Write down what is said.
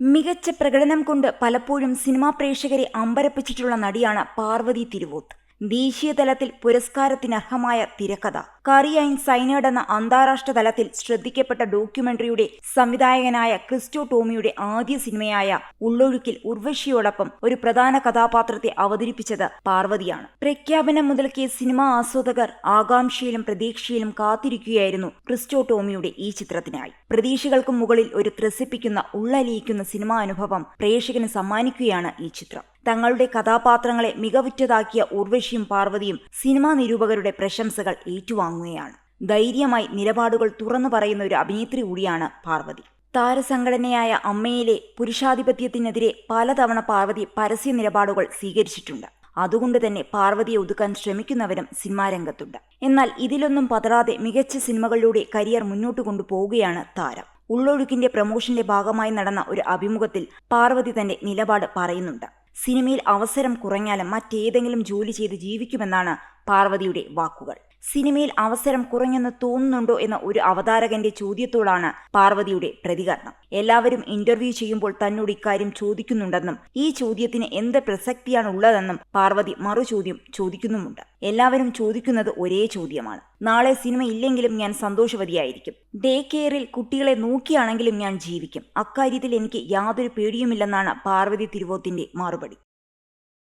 മികച്ച പ്രകടനം കൊണ്ട് പലപ്പോഴും സിനിമാ പ്രേക്ഷകരെ അമ്പരപ്പിച്ചിട്ടുള്ള നടിയാണ് പാർവതി തിരുവോത്ത്. ദേശീയ തലത്തിൽ പുരസ്കാരത്തിനർഹമായ തിരക്കഥ. കറിയൈൻ സൈനേഡ് എന്ന അന്താരാഷ്ട്ര തലത്തിൽ ശ്രദ്ധിക്കപ്പെട്ട ഡോക്യുമെന്ററിയുടെ സംവിധായകനായ ക്രിസ്റ്റോ ടോമിയുടെ ആദ്യ സിനിമയായ ഉള്ളൊഴുക്കിൽ ഉർവശിയോടൊപ്പം ഒരു പ്രധാന കഥാപാത്രത്തെ അവതരിപ്പിച്ചത് പാർവതിയാണ്. പ്രഖ്യാപനം മുതൽക്കേ സിനിമാ ആസ്വാദകർ ആകാംക്ഷയിലും പ്രതീക്ഷയിലും കാത്തിരിക്കുകയായിരുന്നു ക്രിസ്റ്റോ ടോമിയുടെ ഈ ചിത്രത്തിനായി. പ്രതീക്ഷകൾക്കും മുകളിൽ ഒരു ത്രസിപ്പിക്കുന്ന ഉള്ളലിയിക്കുന്ന സിനിമാ അനുഭവം പ്രേക്ഷകന് സമ്മാനിക്കുകയാണ് ഈ ചിത്രം. തങ്ങളുടെ കഥാപാത്രങ്ങളെ മികവുറ്റതാക്കിയ ഉർവശിയും പാർവതിയും സിനിമാ നിരൂപകരുടെ പ്രശംസകൾ ഏറ്റുവാങ്ങുകയാണ്. ധൈര്യമായി നിലപാടുകൾ തുറന്നു പറയുന്ന ഒരു അഭിനേത്രി കൂടിയാണ് പാർവതി. താരസംഘടനയായ അമ്മയിലെ പുരുഷാധിപത്യത്തിനെതിരെ പലതവണ പാർവതി പരസ്യ നിലപാടുകൾ സ്വീകരിച്ചിട്ടുണ്ട്. അതുകൊണ്ട് തന്നെ പാർവതിയെ ഒതുക്കാൻ ശ്രമിക്കുന്നവരും സിനിമാരംഗത്തുണ്ട് എന്നാൽ ഇതിലൊന്നും പതറാതെ മികച്ച സിനിമകളിലൂടെ കരിയർ മുന്നോട്ട് കൊണ്ടുപോവുകയാണ് താരം. ഉള്ളൊഴുക്കിന്റെ പ്രമോഷന്റെ ഭാഗമായി നടന്ന ഒരു അഭിമുഖത്തിൽ പാർവതി തന്റെ നിലപാട് പറയുന്നുണ്ട്. സിനിമയിൽ അവസരം കുറഞ്ഞാലും മറ്റേതെങ്കിലും ജോലി ചെയ്ത് ജീവിക്കുമെന്നാണ് പാർവതിയുടെ വാക്കുകൾ. സിനിമയിൽ അവസരം കുറഞ്ഞെന്ന് തോന്നുന്നുണ്ടോ എന്ന ഒരു അവതാരകന്റെ ചോദ്യത്തോടാണ് പാർവതിയുടെ പ്രതികരണം. എല്ലാവരും ഇന്റർവ്യൂ ചെയ്യുമ്പോൾ തന്നോട് ഇക്കാര്യം ചോദിക്കുന്നുണ്ടെന്നും ഈ ചോദ്യത്തിന് എന്ത് പ്രസക്തിയാണ് ഉള്ളതെന്നും പാർവതി മറുചോദ്യം ചോദിക്കുന്നുമുണ്ട്. എല്ലാവരും ചോദിക്കുന്നത് ഒരേ ചോദ്യമാണ്. നാളെ സിനിമ ഇല്ലെങ്കിലും ഞാൻ സന്തോഷവതിയായിരിക്കും. ഡേ കെയറിൽ കുട്ടികളെ നോക്കിയാണെങ്കിലും ഞാൻ ജീവിക്കും. അക്കാര്യത്തിൽ എനിക്ക് യാതൊരു പേടിയുമില്ലെന്നാണ് പാർവതി തിരുവോത്തിന്റെ മറുപടി.